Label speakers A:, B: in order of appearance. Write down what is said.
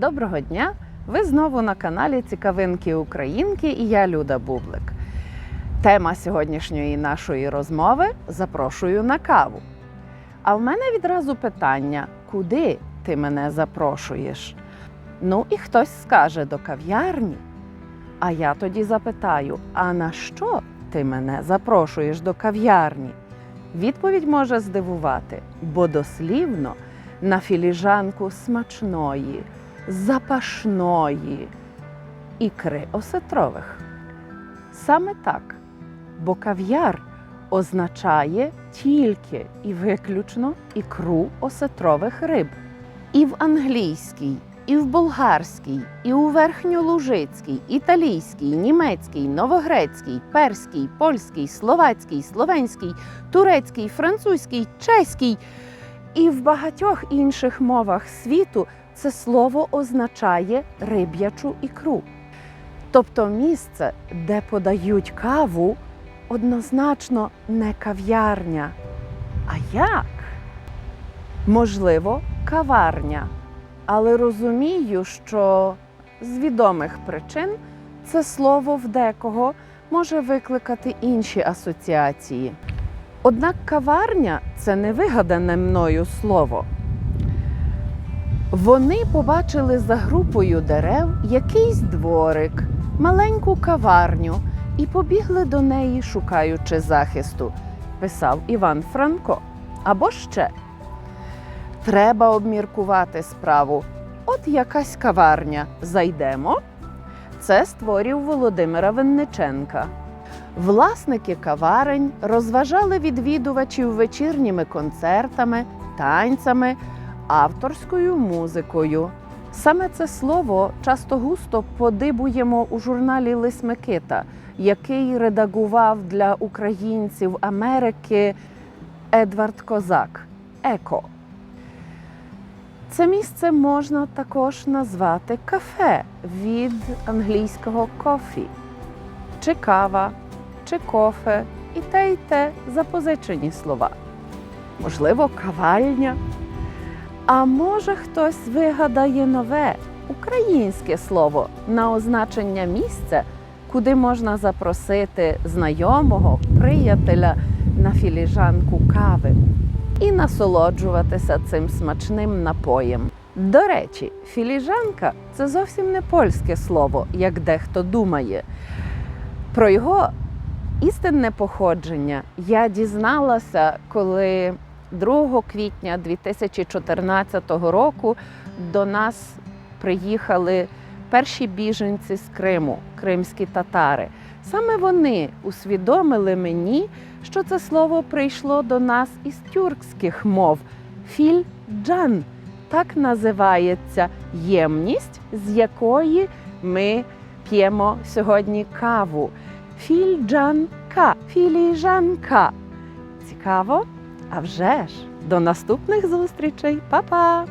A: Доброго дня! Ви знову на каналі Цікавинки Українки і я Люда Бублик. Тема сьогоднішньої нашої розмови запрошую на каву. А в мене відразу питання: куди ти мене запрошуєш? Ну і хтось скаже до кав'ярні. А я тоді запитаю: а на що ти мене запрошуєш до кав'ярні? Відповідь може здивувати, бо дослівно на філіжанку смачної, запашної ікри осетрових. Саме так, бо кав'яр означає тільки і виключно ікру осетрових риб. І в англійській, і в болгарській, і у верхньолужицькій, італійській, німецькій, новогрецькій, перській, польській, словацькій, словенській, турецькій, французькій, чеській і в багатьох інших мовах світу це слово означає риб'ячу ікру. Тобто місце, де подають каву, однозначно не кав'ярня. А як? Можливо, каварня. Але розумію, що з відомих причин це слово в декого може викликати інші асоціації. Однак каварня це не вигадане мною слово. Вони побачили за групою дерев якийсь дворик, маленьку каварню і побігли до неї, шукаючи захисту, писав Іван Франко. Або ще треба обміркувати справу. От якась каварня. Зайдемо. Це створів Володимира Винниченка. Власники каварень розважали відвідувачів вечірніми концертами, танцями, авторською музикою. Саме це слово часто густо подибуємо у журналі Лис Микита, який редагував для українців Америки Едвард Козак. Еко. Це місце можна також назвати кафе від англійського кофі, чи кава, чи кофе, і те, і те запозичені слова. Можливо, кавальня. А може хтось вигадає нове українське слово на означення місця, куди можна запросити знайомого, приятеля на філіжанку кави і насолоджуватися цим смачним напоєм. До речі, філіжанка це зовсім не польське слово, як дехто думає. Про його істинне походження я дізналася, коли 2 квітня 2014 року до нас приїхали перші біженці з Криму, кримські татари. Саме вони усвідомили мені, що це слово прийшло до нас із тюркських мов. Фільджан так називається ємність, з якої ми п'ємо сьогодні каву. Фільджанка, філіжанка. Цікаво? А вже ж, до наступних зустрічей, Па-па!